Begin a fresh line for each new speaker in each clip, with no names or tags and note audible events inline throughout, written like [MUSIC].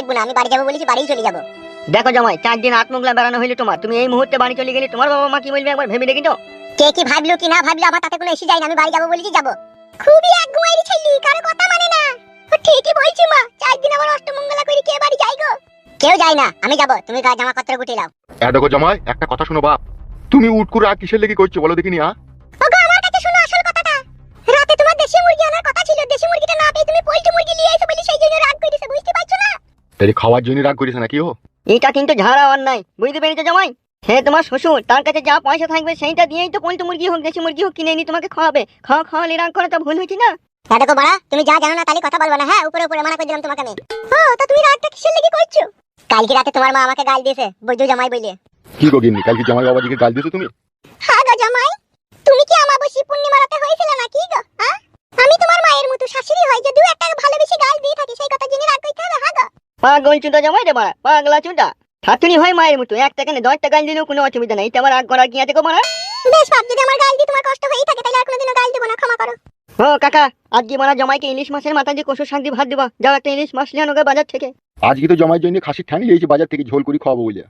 থাকব না আমি বাড়ি যাব বলেছি বাড়িই চলে যাব।
দেখো জামাই চার দিন আত্মগ্লা বেড়ানো হইলে তোমার। তুমি এই মুহূর্তে বাড়ি চলে গেলে তোমার বাবা মা কি বলবে একবার ভেবে দেখি তো
কে কি ভাবলো কি না ভাবলো আমার তাতে কোনো এসে যায় না আমি বাড়ি যাব বলেছি যাব। খুবই এক গুয়ারি ছেলে কারও কথা মানে না। ঠিকই বলছি মা চার দিন আবার অষ্টমঙ্গলা করে কে বাড়ি যাই গো? কেউ যায় না আমি যাব তুমি গা জামা পত্র গুটিয়ে নাও।
এ দেখো জামাই একটা কথা শোনো বাপ। তুমি উট করে আর কিসের লেগে করছ বলো দেখিনি হ্যাঁ
ওগো আমার কাছে শোনো আসল কথাটা। রাতে তোমার দেশি মুরগি আনার কথা ছিল দেশি মুরগিটা না পেয়ে তুমি পোল্ট্রি মুরগি নিয়ে এসে বলে সেই জন্য রাগ করেছে বুঝতে পারছ না?
তাহলে খাওয়ার জন্য রাগ করিস নাকি ও?
এটা কিন্তু ঝাড়া অন্যায় বুঝতে পেরেছ জামাই? হে তোমার শ্বশুর তার কাছে যা পয়সা থাকবে সেইটা দিয়েই তো পোল্ট্রি মুরগি হোক দেশি মুরগি হোক কিনে এনে তোমাকে খাওয়াবে। খাওয়া খাওয়ালে রাগ করা তো ভুল হয়েছে না?
তা দেখো বাড়া তুমি যা জানো না তাহলে কথা বলব না হ্যাঁ? উপরে উপরে মানা করে দিলাম তোমাকে আমি। ও তা তুমি রাগটা কিসের লেগে করছ? কালকে রাতে তোমার মা আমাকে গাল দিয়েছে বুঝছ জামাই বলে
কি গো গিন্নি কালকে জামাই বাবাজিকে গাল দিয়েছ তুমি?
হ্যাঁ গো জামাই তুমি কি আমাবস্যা পূর্ণিমা রাতে হয়েছিল না কি গো হ্যাঁ? আমি তোমার মায়ের মতো শাশুড়ি হয় যদি একটা ভালোবেসে গাল দিয়ে থাকি সেই কথা জেনে রাগ করতে হবে হ্যাঁ গো?
পাগল চুদা জামাই রে বাড়া পাগলা চুদা থাতুনি হয় মায়ের মতো একটা কেন দশটা গাল দিলেও কোনো অসুবিধা নেই। এটা আমার রাগ করার কি আছে গো মারা?
বেশ বাপ যদি আমার গাল দিয়ে তোমার কষ্ট হয়েই থাকে তাহলে আর কোনোদিনও গাল দেবো না ক্ষমা করো।
ও কাকা আজকে মারা জামাইকে ইলিশ মাছের মাথা দিয়ে কষু শাক দিয়ে ভাত দিবা যাও একটা ইলিশ মাছ নিয়ে আনো গো বাজার থেকে।
আজকে তো জামাইয়ের জন্য খাসি ঠ্যাং লিয়েছি বাজার থেকে ঝোল করে খাওয়াবো বলে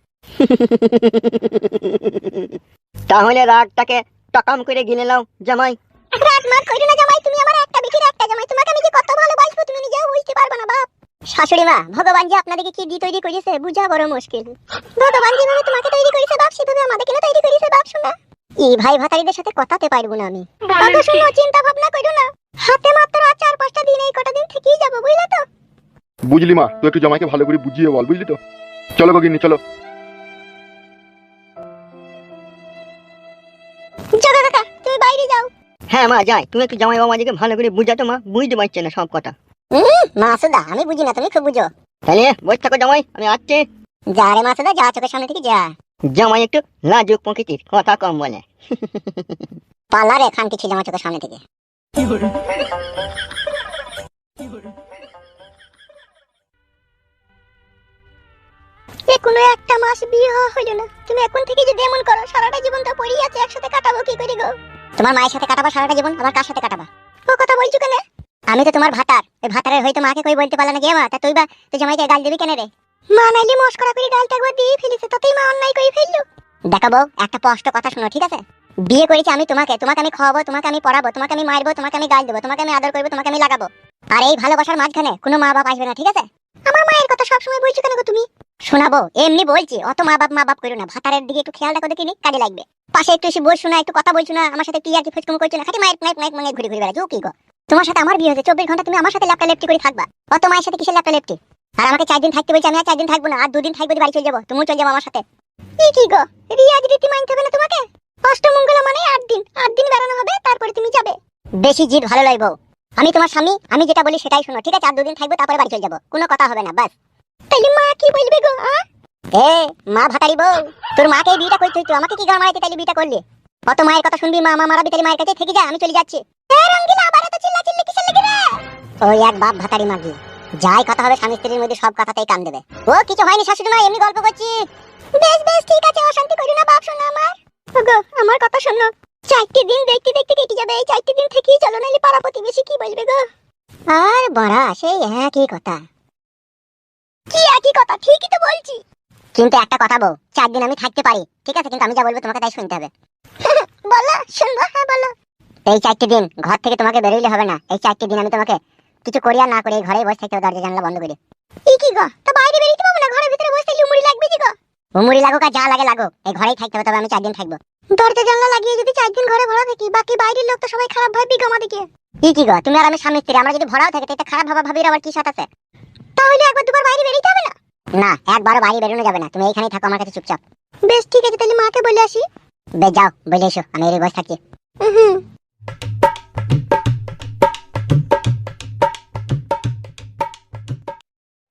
তাহলে রাগটাকে টকাম করে গিলে নাও জামাই।
রাত মার কইরো না জামাই তুমি আমার একটা বিটির একটা জামাই তোমাকে আমি যে কত ভালোবাসবো তুমি নিজেও বুঝতে পারবে না বাপ। শাশুড়ি মা ভগবান যে আপনাদেরকে কি দিয়ে তৈরি করেছে বুঝা বড় মুশকিল। ভগবান যেভাবে তোমাকে তৈরি করেছে বাপ সেভাবে আমাদেরকে না তৈরি করেছে বাপ শোনা এই ভাই ভাতারিদের সাথে কথাতে পারব না আমি। কত শুনো চিন্তা ভাবনা করো না। হাতে মাত্র আর চার পাঁচটা দিন এই কটা দিন থেকেই যাব বুঝলে তো?
বুঝলি মা তুই একটু জামাইকে ভালো করে বুঝিয়ে বল বুঝলি তো? চলো গো গিন্নি চলো।
কাকা তুমি বাইরে যাও।
হ্যাঁ মা যাই। তুমি একটু জামাই বাবাজিকে ভালো করে বুঝাতো মা বুঝতে পারছে না সব কথা।
মাসুদা আমি বুঝি না তুমি খুব বুঝো।
তাহলে বসে থাকো জামাই আমি আসছি।
যা রে মাসুদা যা চোখের সামনে থেকে যা।
জামাই একটু লাজুক প্রকৃতির কথা কম বলে।
পালা রে ছিল আমার চোখের সামনে থেকে। এ কোনো একটা মাস বিয়ে হওয়া হইল না। তুমি এখন থেকে যদি এমন করো সারাটা জীবন তো পড়েই আছে একসাথে কাটাবো কি করে গো? তোমার মায়ের সাথে কাটাবা সারাটা জীবন আবার কার সাথে কাটাবা? ও কথা বলছো কেন? আমি তো তোমার ভাতার। ওই ভাতারের হয়তো মাকে কই বলতে পারলা না গে মা? তা তুই বা তুই জামাইকে গাল দিবি কেন রে? মা নাইলে মস্করা করে গালটা একবার দিয়ে ফেলেছে তাতেই মা অন্যায় করে ফেলল। দেখাবো একটা স্পষ্ট কথা শোনো ঠিক আছে? বিয়ে করেছি আমি তোমাকে তোমাকে আমি খাওয়াবো তোমাকে আমি পড়াবো তোমাকে আমি মারবো তোমাকে আমি গাল দেবো তোমাকে আমি আদর করব তোমাকে আমি লাগাবো। আর এই ভালোবাসার মাঝখানে কোনো মা বাপ আসবে না ঠিক আছে? আমার মায়ের কথা সবসময় বলছো কেন গো তুমি? শোনাবো এমনি বলছি অত মা বাপ মা বাপ করো না। ভাতারের দিকে একটু খেয়াল রাখো দেখিনি কাজে লাগবে। পাশে একটু এসে বসছো না একটু কথা বলছো না আমার সাথে কি আর কি ফুচকুম করছ না খালি মায়ের মায়ের মায়ের মায়ের ঘুরে ঘুরে বেড়াচ্ছো কি গো? তোমার সাথে আমার বিয়ে হয়েছে, চব্বিশ ঘণ্টা তুমি আমার সাথে ল্যাপটা লেপটি করে থাকবা। অত মায়ের সাথে কিসের ল্যাপটা লেপটি আর আমাকে চার দিন থাকতে বলছি, আমি আর চার দিন থাকব না, আর দুদিন থাকব বাড়ি চলে যাব, তুমিও চলে যাব আমার সাথে। কি কি গো, রিয়াজ রীতি মানতে হবে না তোমাকে? অষ্টমঙ্গলা মানে আট দিন আট দিন বেড়ানো হবে, তারপরে তুমি যাবে। বেশি জিদ ভালো লাগবো আমি তোমার স্বামী, আমি যেটা বলি সেটাই শোনো, ঠিক আছে? আর দুদিন থাকব, তারপরে বাড়ি চলে যাব, কোনো কথা হবে না, বাস। তাইলে মা কি বলবে গো এ, মা ভাতারি বউ, তোর মাকে বিয়েটা করতে হইতো, আমাকে কি গান মারাইতে তাইলে বিয়েটা করলি? অত মায়ের কথা শুনবি, মা মা মারাবি তাইলে মায়ের কাছে থেকে যা, আমি চলে যাচ্ছি। এ, রঙ্গিলা এত কি কথা। কি কথা? ঠিকই তো বলছি। কিন্তু একটা কথা বউ, চার দিন আমি থাকতে পারি। ঠিক আছে, কিন্তু আমি যা বলব তোমাকে তাই শুনতে হবে। [LAUGHS] বলো, শুনব হ্যাঁ বলো। এই চারটি দিন ঘর থেকে তোমাকে বেরোইলে হবে না। এই চারটি দিন আমি তোমাকে কিছু করিয়া না করে এই ঘরেই বসে থাকতে দরজা জানলা বন্ধ করে। এই কি গো? তা বাইরে বেরিয়ে পাবো না ঘরের ভিতরে বসে থাকলে উমুড়ি লাগবে গো? উমুড়ি লাগুক আর যা লাগে লাগুক এই ঘরেই থাকতে হবে তবে আমি চার দিন থাকব। দরজা জানলা লাগিয়ে যদি চার দিন ঘরে ভরা থাকি বাকি বাইরের লোক তো সবাই খারাপ ভাববি গো আমাদেরকে। কি কি গো? তুমি আর আমি স্বামী স্ত্রী আমরা যদি ভরাও থাকে তাতে খারাপ ভাবা ভাবির আবার কি সাথ আছে? তাহলে একবার দুবার বাইরে বেরিয়ে যাবে না? না একবারও বাইরে বেরোনো যাবে না তুমি এইখানেই থাকো আমার কাছে চুপচাপ। বেশ ঠিক আছে তাহলে মাকে বলে আসি। বেশ যাও বলে এসো আমি এই বসে থাকি হুম।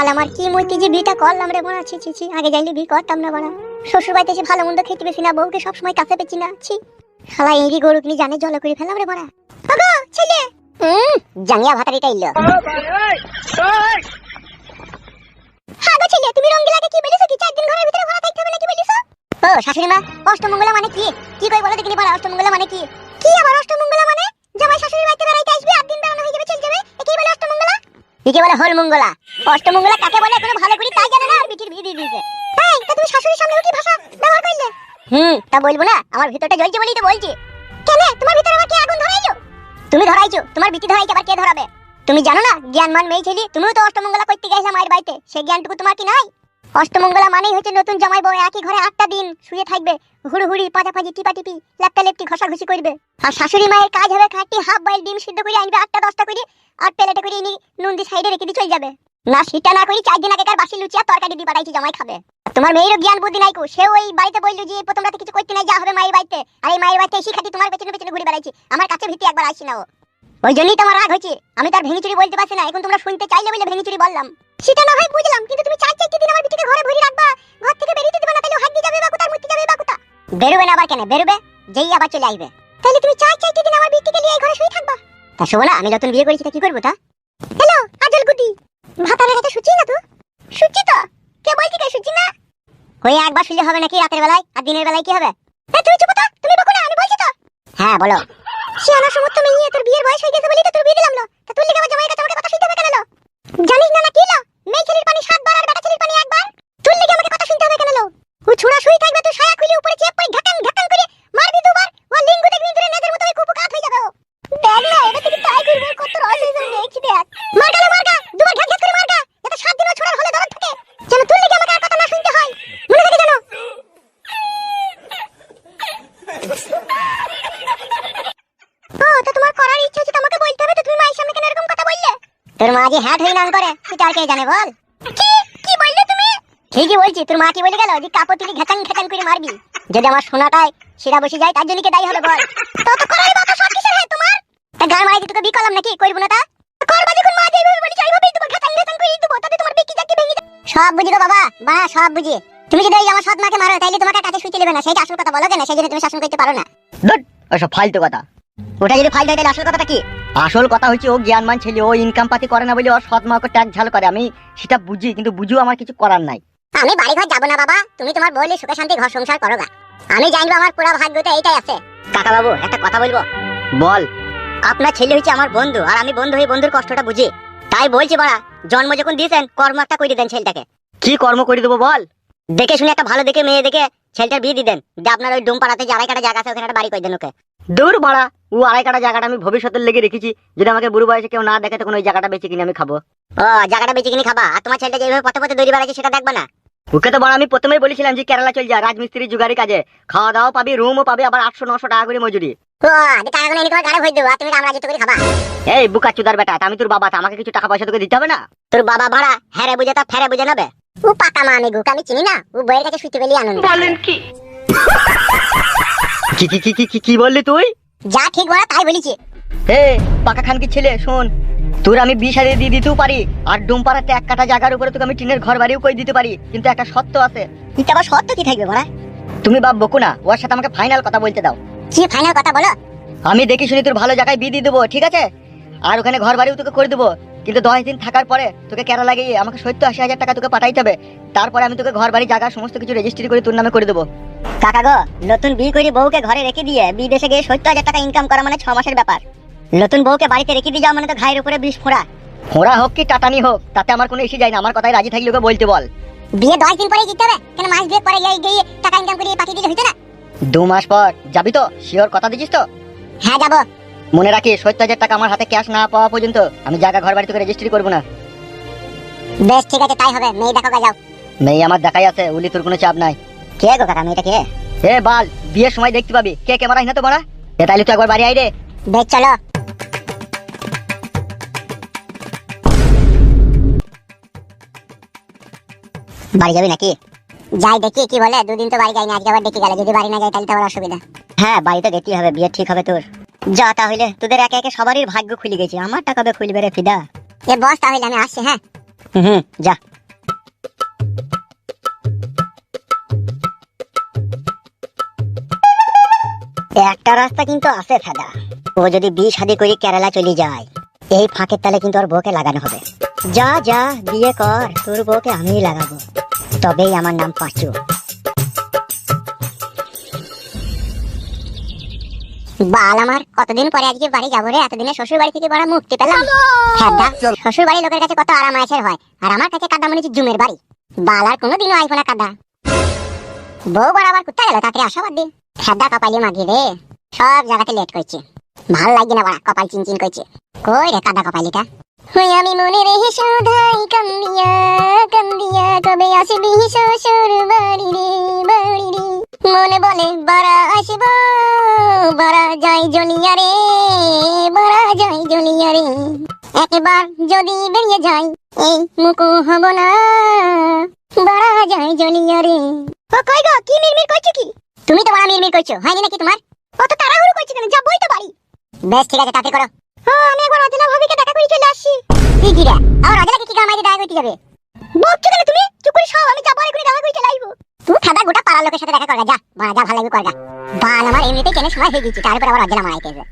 বাল আমার কি মইতে যে বিটা করলাম রে বড়া ছি ছি ছি আগে যাইলে বি করতাম না বড়া শ্বশুর বাড়িতে এসে ভালো মন্দ খেতে পেছি না বউকে সবসময় কাছে পেছি না ছি। শালা এই গরু কিনি জানে জল করে ফেলাম রে বড়া ওগো ছেলে! হুম জাঙ্গিয়া ভাতারিটা ইল্লো হ্যাঁ গো ছেলে তুমি রঙ্গিলাকে কি বলিছো কি? চার দিন ঘরের ভিতরে ঘোরা থাকতে হবে নাকি বলিছো? ও শাশুড়ি মা অষ্টমঙ্গলা মানে কি? কি কই বলো দেখিনি বড়া অষ্টমঙ্গলা মানে কি? কি আবার অষ্টমঙ্গলা মানে? জামাই শাশুড়ি বাড়িতে বেড়াইতে আসবে আট দিন বেড়ানো হয়ে যাবে চলে যাবে একেই বলে অষ্টমঙ্গলা। একে বলে হল মঙ্গলা অষ্টমঙ্গলা কাকে বলে কোনো ভালো করে তাই জানে না, আর বিটির বিয়ে দিয়ে দিয়েছে। তাই তা তুমি শাশুড়ির সামনে কি ভাষা ব্যবহার করলে? হুম, তা বলব না, আমার ভিতরটা জ্বলছে বলেই তো বলছি। কেন তোমার ভিতরে আবার কে আগুন ধরাইলো তুমি ধরাইছো, তোমার বিটি ধরাইছে, আবার কে ধরাবে? তুমি জানো না, জ্ঞানমান মেয়ে ছেলে, তুমিও তো অষ্টমঙ্গলা করতে গেছো মায়ের বাড়িতে সেই জ্ঞানটুকু তোমার কি নাই? অষ্টমঙ্গলা মানেই হচ্ছে নতুন জামাই বউ, একই ঘরে আটটা দিন শুয়ে থাকবে, হুড়ুহুড়ি, পাজাপাজি টিপা টিপি ল্যাপটা লেপটি ঘষাঘষি করবে। আর শাশুড়ি মায়ের কাজ হবে খাটি হাফ বয়েল ডিম সিদ্ধ করে আনবে আটটা, দশটা করে, আর প্লেটে করে ইনি নুন দিয়ে সাইডে রেখে দিয়ে চলে যাবে। না, সেটা না করি চার দিন আগেকার বাসি লুচি আর তরকারি দিয়ে পাঠাইছি জামাই খাবে। তোমার মেয়েরও জ্ঞান বুদ্ধি নাই কো, সেও ওই বাড়িতে বলল যে, প্রথম রাতে কিছু করতে নাই, যা হবে মায়ের বাড়িতে। আর এই মায়ের বাড়িতে এসে খাটি তোমার পেছনে পেছনে ঘুরে বেড়াইছি। আমার কাছে ভীতি একবার আসি না ও। ওই জন্যই তোমার রাগ হয়েছে। আমি তার ভেঙে চুরি বলতে পারছি না, এখন তোমরা শুনতে চাইলে বলে ভেঙে চুরি বললাম। সেটা না হয় বুঝলাম, কিন্তু তুমি চার চারটি দিন আমার বিটিকে ঘরে ভরি রাখবা। ঘর থেকে বেরিয়ে দিবে না, তাহলে হাত দিয়ে যাবে বা কোথায় মুতি যাবে বা কোথা বেরোবে না আবার কেন? বেরোবে? যেই আবার চলে আসবে তাহলে তুমি চার চারটি দিন আমার বিটিকে নিয়ে এই ঘরে শুয়ে থাকবা। তা শোনো আমি নতুন বিয়ে করেছি তা কি করব তা? হ্যালো আজল গুটি। ভাতারের কাছে শুচি না তো? শুচি তো? কে বলছি কে শুচি না? ওই একবার শুলে হবে নাকি রাতের বেলায়? আর দিনের বেলায় কি হবে? তুমি চুপ তো তুমি বকো না, আমি বলছি তো। হ্যাঁ বলো। শিয়ানা সমস্ত মেয়ে, তোর বিয়ের বয়স হয়ে গেছে বলেই তো তোর বিয়ে দিলাম না তা তুই লিখে আমার জামাইয়ের কাছে আমাকে কথা শুনতে হবে কেন লো? জানিস না না কি লো? মেয়ে ছেলের পানি সাতবার আর বেটা ছেলের পানি একবার? তুই লিখে আমাকে কথা শুনতে হবে কেন লো? ও ছোড়া শুই থাকবে তুই সায়া খুলে উপরে চেপ পড়ে ঘাটাং ঘাটাং করে মারবি দুবার ও লিঙ্গ দেখবি ধরে নেদের মতো ওই কুপু কাত হয়ে যাবে ও দেখ না এটা থেকে ট্রাই করব কত রস হয়ে যাবে দেখছি দেখ মার গেল মার গা দুবার ঘাট ঘাট করে মার গা যাতে সাত দিনও ছোড়ার হলে দরদ থাকে যেন তুই লিখে আমাকে আর কথা না শুনতে হয় মনে থাকে জানো ও তো তোমার করার ইচ্ছা আছে তোমাকে বলতে হবে তো তুমি মায়ের সামনে কেন এরকম কথা বললে? তোর মা যে হয়ে নাম করে সেটা আর কে জানে বল? কি? কি বললে তুমি? ঠিকই বলছি তোর মা কি বলে গেল যে কাপড় তুলি ঘেচাং ঘেচাং করে মারবি? যদি আমার সোনাটায় সেটা বসে যায় তার জন্য কে দায়ী হবে বল? তত করার বাবা সব কিসের হয় তোমার? তা গান মারাই তোকে বি করলাম নাকি? করব না তা? করবা যখন মা যেভাবে বলি সেইভাবেই দেবো ঘেচাং ঘেচাং করে দেবো তাতে তোমার বিকি চাকি ভেঙে সব বুঝি গো বাবা বা সব বুঝি। তুমি যদি আমার সৎ মাকে মারো তাইলে তোমাকে কাছে শুইতে নেবে না। সেটা আসল কথা বলো কেন? সেই জন্য তুমি শাসন করতে পারো না।
ধুৎ, ওসব ফালতু কথা।
ওটা যদি ফাইল হয় তাহলে আসল কথাটা কি?
আসল কথা হচ্ছে ও জ্ঞানমান ছেলে ও ইনকাম পাতি করে না বলে ওর সৎ মাকে ট্যাগ ঝাল করে। আমি সেটা বুঝি কিন্তু বুঝিও আমার কিছু করার নাই।
আমি বাড়ি ঘর যাব না বাবা। তুমি তোমার বউলে সুখে শান্তি ঘর সংসার করো গা। আমি জানব আমার পুরো ভাগ্যতে এইটাই আছে। কাকা বাবু একটা কথা বলব?
বল।
আপনার ছেলে হচ্ছে আমার বন্ধু আর আমি বন্ধু হয়ে বন্ধুর কষ্টটা বুঝি। তাই বলছি বড়া জন্ম যখন দিয়েছেন কর্ম একটা করে দেন ছেলেটাকে।
কি কর্ম করে দেবো বল?
দেখে শুনে একটা ভালো দেখে মেয়ে দেখে ছেলেটার বিয়ে দিয়ে দেন। যে আপনার ওই ডুম পাড়াতে যে আড়াই কাটা জায়গা আছে ওখানে একটা বাড়ি করে দেন ওকে।
দূর বাড়া ও আড়াই কাটা জায়গাটা আমি ভবিষ্যতের লেগে রেখেছি। যদি আমাকে বুড়ো বয়সে কেউ না দেখে তখন ওই জায়গাটা বেঁচে কিনে আমি খাব।
ও জায়গাটা বেঁচে কিনে খাবা? আর তোমার ছেলেটা যেভাবে পথে পথে দৌড়ি বেড়াচ্ছে সেটা দেখবা না?
ওকে তো বড় আমি প্রথমেই বলেছিলাম যে কেরালা চল যা রাজমিস্ত্রি জুগারি কাজে। খাওয়া দাওয়া পাবি রুমও পাবি আবার আটশো নশো টাকা করে মজুরি। এই বুকা চুদার বেটা আমি তোর বাবা আমাকে কিছু টাকা পয়সা তোকে দিতে হবে না?
তোর বাবা ভাড়া হ্যারে বুঝে তা ফেরে বুঝে নেবে। ও পাকা মা আমি গুকে আমি চিনি না? ও বইয়ের কাছে শুতে পেলি আনন্দ।
কি? কি কি কি কি কি বললি তুই?
যা ঠিক বলা তাই বলেছি।
হে পাকা খান কি ছেলে শোন তোর আমি বিষ হারিয়ে দিয়ে দিতেও পারি আর ডুম পাড়াতে এক কাটা জায়গার উপরে তোকে আমি টিনের ঘর বাড়িও করে দিতে পারি কিন্তু একটা সত্য আছে।
এটা আবার সত্য কি থাকবে বড়া
তুমি বাপ বকু না ওর সাথে আমাকে ফাইনাল কথা বলতে দাও।
কি ফাইনাল কথা বলো?
আমি দেখি শুনি তোর ভালো জায়গায় বিয়ে দিয়ে দেবো ঠিক আছে? আর ওখানে ঘর বাড়িও তোকে করে দেবো কিন্তু দশ দিন থাকার পরে তোকে কেরালা গিয়ে আমাকে সত্তর আশি হাজার টাকা তোকে পাঠাইতে হবে। তারপরে আমি তোকে ঘর বাড়ি জায়গা সমস্ত কিছু রেজিস্ট্রি করে তোর নামে করে দেবো।
কাকা গো নতুন বিয়ে করে বউকে ঘরে রেখে দিয়ে বিদেশে গিয়ে সত্তর হাজার টাকা ইনকাম করা মানে ছ মাসের ব্যাপার। নতুন বউকে বাড়িতে রেখে দিয়ে যাওয়া মানে তো ঘায়ের উপরে বিষ ফোড়া।
ফোড়া হোক কি টাটানি হোক তাতে আমার কোনো ইস্যু যায় না। আমার কথায় রাজি থাকলে ওকে বলতে বল।
বিয়ে দশ দিন পরে দিতে হবে? কেন মাস বিয়ে পরে গিয়ে গিয়ে টাকা ইনকাম করে পাঠিয়ে দিলে হইতো না?
দু মাস পর। যাবি তো? শিওর কথা দিছিস তো?
হ্যাঁ যাব।
মনে রাখি সত্তর হাজার টাকা আমার হাতে ক্যাশ না পাওয়া পর্যন্ত আমি জায়গা ঘর বাড়ি তোকে রেজিস্ট্রি করব না।
বেশ ঠিক আছে তাই হবে। মেয়ে দেখো যাও।
মেয়ে আমার দেখাই আছে উলি তোর কোনো চাপ নাই।
কে গো কাকা মেয়েটা কে?
এ বাল বিয়ের সময় দেখতে পাবি। কে ক্যামেরা হিনা তো বড়া? এ তাইলে তুই একবার বাড়ি আই রে।
বেশ চলো। বাড়ি যাবি নাকি? যাই দেখি কি বলে দুদিন তো বাড়ি যাই না আজকে আবার দেখি গেলে। যদি বাড়ি না যাই তাহলে তো আবার অসুবিধা। হ্যাঁ বাড়িতে যেতেই হবে বিয়ে ঠিক হবে তোর। যা তাহলে তোদের একে একে সবারই ভাগ্য খুলে গেছে। আমারটা কবে খুলবে রে ফিদা? এ বস তাহলে আমি আসছি হ্যাঁ?
হুম যা। একটা রাস্তা কিন্তু আছে ফাদা। ও যদি বিষ হাদি করে কেরালা চলে যায় এই ফাঁকের তালে কিন্তু ওর বউকে লাগানো হবে। যা যা বিয়ে কর তোর বউকে আমিই লাগাবো। তবেই আমার নাম পাঁচু।
বাল আমার কতদিন পরে আজকে বাড়ি যাব রে? এতদিনে শ্বশুর বাড়ি থেকে বড় মুক্তি পেলাম। হ্যাঁ শ্বশুর বাড়ি লোকের কাছে কত আরাম আয়েসের হয়। আর আমার কাছে কাদা মনে হচ্ছে জুমের বাড়ি। বাল আর কোনোদিনও আইফো না কাদা। বউ বরাবর কোথায় গেল তাড়াতাড়ি আসাবার দিন? খেদা কপালি মাগি রে। সব জায়গাতে লেট করছে। ভালো লাগছে না বড়া কপাল চিনচিন করছে। কই রে কাদা কপালিটা? হই আমি মনে রেহে সদাই কান্দিয়া কান্দিয়া কবে আসবি শ্বশুর বাড়ি রে বাড়ি রে? মনে বলে, বারা আসব বড়া যাই জলিয়া রে বড়া যাই জলিয়া রে একবার যদি বেরিয়ে যাই, এই মুকু হব না। বড়া যাই জলিয়া রে ও কই গো, কি মিরমির করছ কি? তুমি তো বড় মিরমির করছ, হয়নি নাকি তোমার? অত তাড়াহুড়ো করছ কেন? যাবই তো বাড়ি বেশ, ঠিক আছে, তাতে করো। হ্যাঁ আমি একবার অজলা ভাবিকে দেখা করে চলে আসছি। কি কি রে? আমার অজলাকে কি কামাইতে দেখা করতে যাবে? বকছো কেন তুমি? চুপ করে সব আমি যাব এখনই দেখা করে চলে আসব। পাড়ার লোকের সাথে দেখা করগা যা বাড়া যা ভালো লাগবে করগা। বাল আমার এমনিতেই কেন সময় হয়ে গেছে তারপর আবার অজলা মারাইতেছে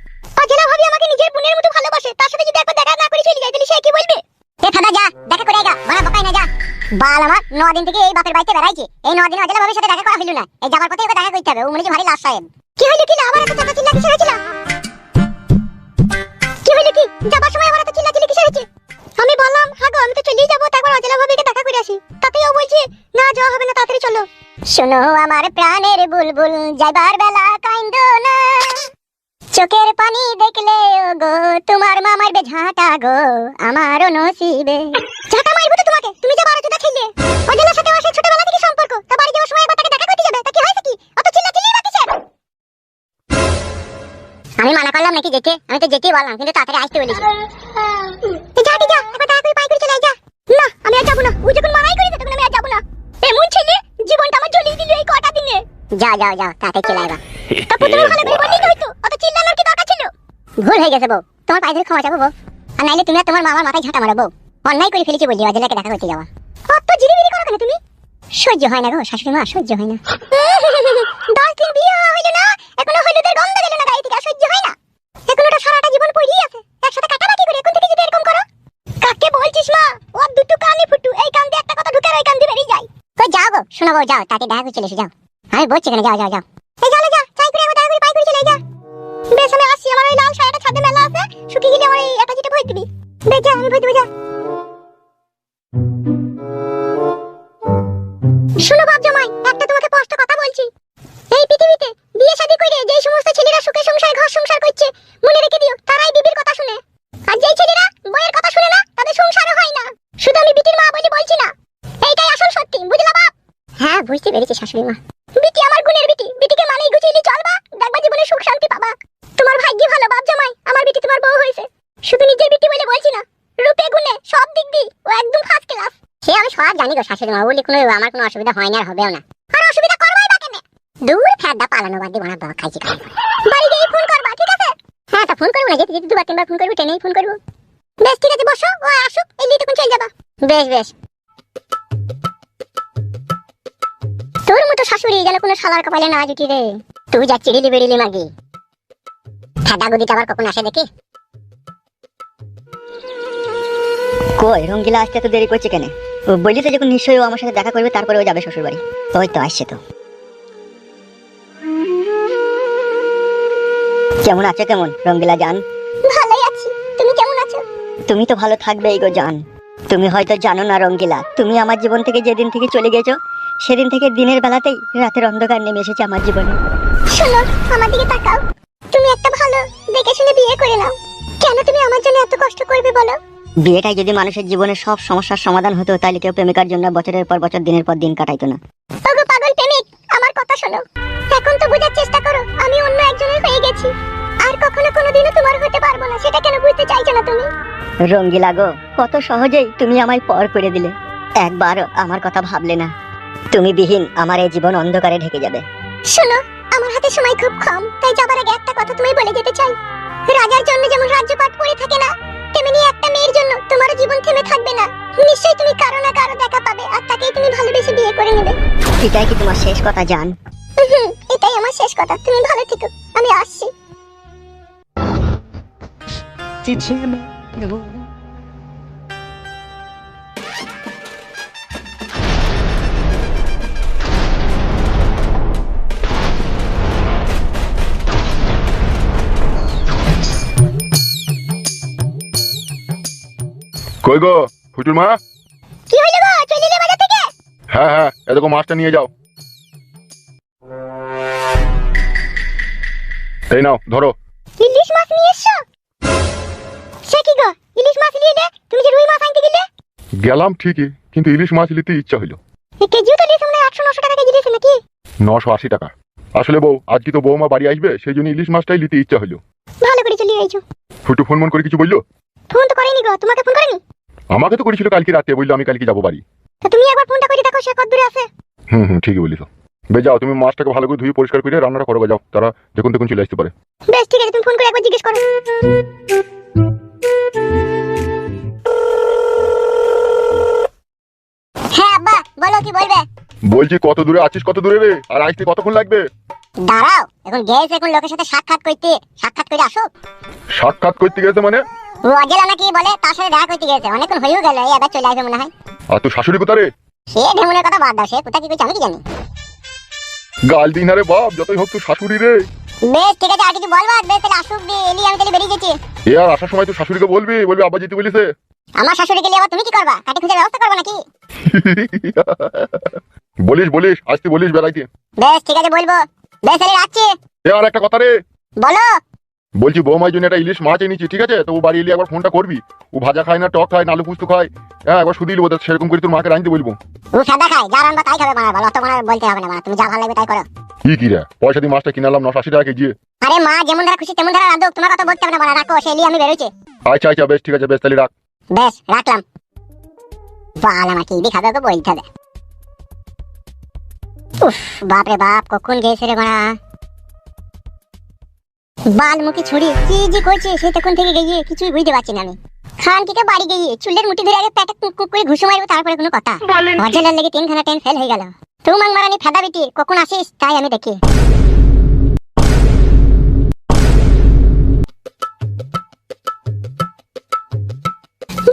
অজলা ভাবি আমাকে নিজের বোনের মতো ভালোবাসে তার সাথে যদি একবার দেখা না করে চলে যাই তাহলে সে কি বলবে? এ খাদা যা দেখা করে আইগা বড় বকাই না যা। বাল আমার ন দিন থেকে এই বাপের বাড়িতে বেড়াইছে। এই ন দিন অজলা ভাবির সাথে দেখা করা হইল না। এই যাবার পথে দেখা করতে হবে ও মনে হচ্ছে ভারী লাশ সাহেব। কি হইল কি? আবার এত টাকা চিল্লা কিসের হয়েছিল? কি হইল কি? যাবার সময় আবার এত চিল্লা চিল্লি কিসের হয়েছে? আমি বললাম হ্যাঁ গো আমি তো চলেই যাব, তারপর অজলা ভাবিকে দেখা করে আসি। তাতেই ও বলছে, না, যাওয়া হবে না, তাড়াতাড়ি চলো। শোনো, আমার প্রাণের বুলবুল যাইবার বেলা কাইন্দ না। চোখের পানি দেখলে ও গো তোমার মা মারবে ঝাঁটা গো, আমারও নসিবে। ঝাঁটা মারবো তো তোমাকে, তুমি যা বারো চোদা খেললে অজলার সাথে আমার সেই ছোটবেলা থেকে সম্পর্ক, তা বাড়ি যাওয়ার সময় আমি মানা করলাম নাকি যেতে? আমি তো যেতেই বললাম কিন্তু তাড়াতাড়ি আসতে বলেছি। যা যা একবার দেখা করে পাই করে চলে যা। না আমি আর যাব না। ও যখন মানাই করেছে তখন আমি আর যাব না। এমন ছেলে জীবনটা আমার জ্বলিয়ে দিল এই কটা দিনে। যা যাও যাও তাড়াতাড়ি চলে আইবা তা প্রথমে ভালো করে বললেই তো অত চিল্লানোর কি দরকার ছিল? ভুল হয়ে গেছে বউ তোমার পায়ে ধরে ক্ষমা চাবো বউ। আর নাইলে তুমি আর তোমার মামার মাথায় ঝাঁটা মারো বউ। অন্যায় করে ফেলেছি বলছি অজলাকে দেখা করতে যাওয়া। অত জিরিবিরি করো কেন তুমি? সহ্য হয় না গো শাশুড়ি মা সহ্য হয় না। [LAUGHS] দশ দিন বিয়ে হওয়া হইল না এখনও হলুদের গন্ধ গেল না গায়ে থেকে আর সহ্য হয় না এখন ওটা সারাটা জীবন পড়েই আছে একসাথে কাটাকাটি করে এখন থেকে যদি এরকম করো কাকে বলছিস মা ও দুটো কানে ফুটু এই কান দিয়ে একটা কথা ঢুকে আর ওই কান দিয়ে বেরিয়ে যায় তো শোনো গো যাও তাকে দেখা করে চলে এসে, যাও। আমি বলছি কেন যাও যাও যাও। মা বিটি আমার গুণের বিটি। বিটিকে মানেই গুছিয়ে চলবা। দেখবা জীবনে সুখ শান্তি পাবা। তোমার ভাগ্য ভালো বাপ জামাই আমার বিটি তোমার বউ হয়েছে। শুধু নিজের বিটি বলে বলছি না রূপে গুণে সব দিক দিয়ে ও একদম ফার্স্ট ক্লাস সে আমি সব জানি গো শাশুড়ি মা বলে কোনো আমার কোনো অসুবিধা হয় না আর হবেও না। আর অসুবিধা করবাই বা কেন? দূর ফেদা পালানো বাদ দিয়ে বানা বাবা খাইছি খাই বাড়ি গিয়ে ফোন করবা ঠিক আছে? হ্যাঁ তা ফোন করব না যেতে যেতে দুবার তিনবার ফোন করব ট্রেনেই ফোন করব। বেশ ঠিক আছে বসো ও আসুক এই লিয়ে তখন চলে যাবা। বেশ বেশ। তোর মতো শাশুড়ি যেন কোনো শালার কপালে না জুটি রে। তুই যা চিড়িলি বেড়িলি মাগি। ফেদা গদিটা আবার কখন আসে দেখি?
কই রঙ্গিলা আসতে তো দেরি করছে কেন? ও বললি তো যখন নিশ্চয়ই ও আমার সাথে দেখা করবে তারপরে ও যাবে শ্বশুর বাড়ি ওই তো আসছে তো। কেমন আছো কেমন রঙ্গিলা জান?
ভালোই আছি। তুমি কেমন আছো?
তুমি তো ভালো থাকবে এই গো জান। তুমি হয়তো জানো না রঙ্গিলা তুমি আমার জীবন থেকে যেদিন থেকে চলে গেছো সেদিন থেকে দিনের বেলাতেই রাতের অন্ধকার নেমে এসেছে আমার জীবনে।
শোনো আমার দিকে তাকাও। তুমি একটা ভালো দেখে শুনে বিয়ে করে নাও। কেন তুমি আমার জন্য এত কষ্ট করবে বলো?
বিয়েটাই যদি মানুষের জীবনের সব সমস্যার সমাধান হতো তাহলে কেউ প্রেমিকার জন্য বছরের পর বছর দিনের পর দিন কাটাইতো না।
ওগো পাগল প্রেমিক আমার কথা শোনো। এখন তো বোঝার চেষ্টা করো আমি অন্য একজনের হয়ে গেছি। আর কখনো কোনোদিনও তোমার হতে পারব না সেটা কেন বুঝতে চাইছো না তুমি?
রঙ্গিলা গো কত সহজেই তুমি আমায় পর করে দিলে। একবারও আমার কথা ভাবলে না। তুমি বিহীন আমার এই জীবন অন্ধকারে ঢেকে যাবে।
শোনো আমার হাতে সময় খুব কম তাই যাবার আগে একটা কথা তুমি বলে যেতে চাই। রাজার জন্য যেমন রাজ্যপাট পড়ে থাকে না তেমনি একটা মেয়ের জন্য তোমার জীবন থেমে থাকবে না।
নিশ্চয়ই তুমি কারও না কারও দেখা পাবে আর তাকেই তুমি ভালোবেসে বিয়ে করে নেবে।
এটাই কি তোমার শেষ কথা জান?
হুম, এটাই আমার শেষ কথা তুমি ভালো থেকো আমি আসছি।
কই গো মা?
কি হইল গো চলে এলে বাজার থেকে?
হ্যাঁ হ্যাঁ এরকম মাছটা নিয়ে যাও। এই নাও ধরো।
ইলিশ মাছ নিয়ে এসছো? সে কি গো ইলিশ মাছ নিয়ে এলে? তুমি যে রুই মাছ আনতে গেলে?
গেলাম ঠিকই কিন্তু ইলিশ মাছ নিতে ইচ্ছা হইল।
কেজিও তো মনে একশো নশো টাকা কেজি নাকি?
নশো আশি টাকা। আসলে বউ আজকে তো বৌমা বাড়ি আসবে সেই জন্য ইলিশ মাছটাই নিতে ইচ্ছা হইল।
ভালো করে চলে আইছো।
ফুটু ফোন মন করে কিছু বলল?
ফোন তো করেনি গো তোমাকে ফোন করেনি?
আমাকে তো করেছিল কালকে রাতে বলল আমি কালকে যাব বাড়ি।
তো তুমি একবার ফোনটা করে দেখো সে কত দূরে আছে।
হুম হুম ঠিকই বলিস বে যাও তুমি মাছটাকে ভালো করে ধুয়ে পরিষ্কার করে রান্নাটা করবে যাও তারা যখন তখন চলে আসতে পারে।
বেশ ঠিক আছে তুমি ফোন করে একবার জিজ্ঞেস করো। হ্যাঁ আব্বা বলো কি বলবে?
বলছি কত দূরে আছিস কত দূরে রে আর আসতে কতক্ষণ লাগবে?
দাঁড়াও এখন গেছে এখন লোকের সাথে সাক্ষাৎ করতে সাক্ষাৎ করে আসো।
সাক্ষাৎ করতে গেছে মানে?
রজেলা নাকি বলে? তার সাথে দেখা করতে গেছে অনেকক্ষণ হয়েও গেল এই আবার চলে আসবে মনে হয়।
আর তোর শাশুড়ি কোথা রে?
সে ঢেমুনের কথা বাদ দাও সে কোথায় কি করছে আমি কি জানি।
গাল দিন আরে বাপ যতই হোক তোর শাশুড়ি রে।
বেশ ঠিক আছে আর কিছু বলবা বেশ তাহলে আসুক দিয়ে এলি আমি তাহলে বেরিয়ে গেছি।
এ আর আসার সময় তোর শাশুড়িকে বলবি? বলবি আব্বা যেতে বলিছে।
আমার শাশুড়ি গেলে আবার তুমি কি করবা? কাটি খুঁজে ব্যবস্থা করবা নাকি?
বলিস বলিস আসতে বলিস বেড়াইতে।
বেশ ঠিক আছে বলব। বেশ তাহলে রাখছি।
এ আর একটা কথা রে।
বলো।
বলছি বৌমার জন্য একটা ইলিশ মাছ এনেছি ঠিক আছে? তো ও বাড়ি এলে একবার ফোনটা করবি। ও ভাজা খায় না টক খায় না আলু পুস্ত খায়। হ্যাঁ একবার শুধু দেবো সেরকম করে তোর মাকে রাঁধতে বলব।
ও সাদা খায় যা রান্না তাই খাবে মানা ভালো অত মানা বলতে হবে না মানা তুমি যা ভালো লাগবে তাই করো।
কি কি রে? পয়সা দিয়ে মাছটা কিনালাম নশো আশি টাকা কেজি।
আরে মা যেমন ধারা খুশি তেমন ধারা তোমার কথা বলতে হবে না মানা রাখো সে এলি আমি বেরোচ্ছি।
আচ্ছা আচ্ছা বেশ ঠিক আছে বেশ তাহলে রাখ।
বেশ রাখলাম। বাল দেখাবে ওকে বলতে হবে। উফ বাপ রে বাপ কখন গেছে রে মারা বাল মুখে ছুরি। কি যে করছে সে তখন থেকে গিয়ে কিছুই বুঝতে পারছি না আমি। খান থেকে বাড়ি গিয়ে চুলের মুঠি ধরে আগে প্যাটে কুক কুক করে ঘুষো মারবো তারপরে কোনো কথা। অজলার লেগে তিনখানা ট্রেন ফেল হয়ে গেল। তুমাং মারানি ফেদা বিটি কখন আসিস? তাই আমি দেখি।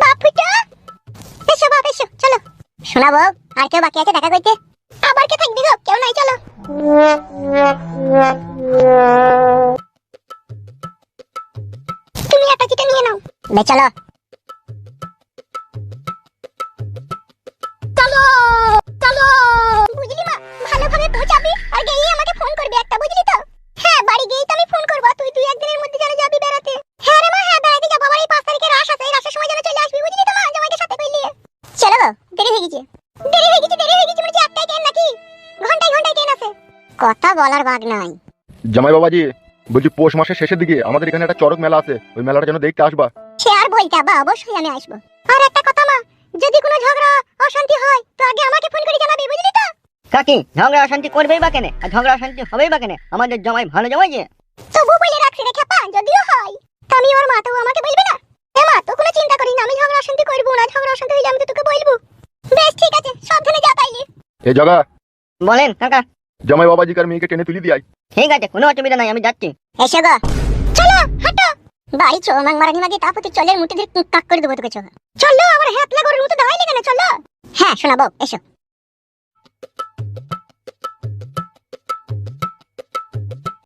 বাপুটা! এসো বাপ এসো চলো। শোনাবো আর কেউ বাকি আছে দেখা করতে? আবার কে থাকবি গো? কেউ নাই চলো। চলো। চলো চলো। বুঝলি মা ভালোভাবে পৌঁছাবি আর গিয়ে আমাকে ফোন করবি একটা বুঝলি তো? হ্যাঁ বাড়ি গিয়েই তো আমি ফোন করব তুই দুই একদিনের মধ্যে যেন যাবি বেড়াতে। হ্যাঁ রে মা হ্যাঁ বেড়াতে যাব আমার এই পাঁচ তারিখে রাস আছে এই রাসের সময় যেন চলে আসবি বুঝলি তো মা? জামাইকে সাথে কইলি চলো গো দেরি হয়ে গেছে। দেরি হয়ে গেছে দেরি হয়ে গেছে মানে একটাই ট্রেন নাকি? ঘন্টায় ঘন্টায় ট্রেন আছে। কথা বলার ভাগ নাই।
জামাই বাবাজি বলছি পৌষ মাসের শেষের দিকে আমাদের এখানে একটা চড়ক মেলা আছে ওই মেলাটা যেন দেখতে আসবা।
সে আর বলতে বা অবশ্যই আমি আসব। আর একটা কথা মা যদি কোনো ঝগড়া অশান্তি হয় তো আগে আমাকে ফোন করে জানাবি বুঝলি তো?
কাকি ঝগড়া অশান্তি করবেই বা কেনে? আর ঝগড়া অশান্তি হবেই বা কেনে? আমাদের জামাই ভালো জামাই যে।
তবু বলে রাখছি রে খেপা যদিও হয়। তা আমি ওর মা তো আমাকে বলবে না। এ মা তো কোনো চিন্তা করিস না আমি ঝগড়া অশান্তি করব না ঝগড়া অশান্তি হইলে আমি তো তোকে বলব। বেশ ঠিক আছে সাবধানে যা তাইলে
এ জায়গা
বলেন কাকা।
জামাই বাবাজি কার মেয়েকে টেনে তুলি দিয়াই
ঠিক আছে কোনো অসুবিধা নাই আমি যাচ্ছি।
এসো গো। চলো হাঁটো। বাড়ি চো, মাং মারানি মাগি তা তুই চলে, মুটি ধরে কাক করে দেবো তোকে চো চলো, আমার হাত লাগার মতো দাঁড়াইলে কেন চলো। হ্যাঁ শোনাবো, এসো।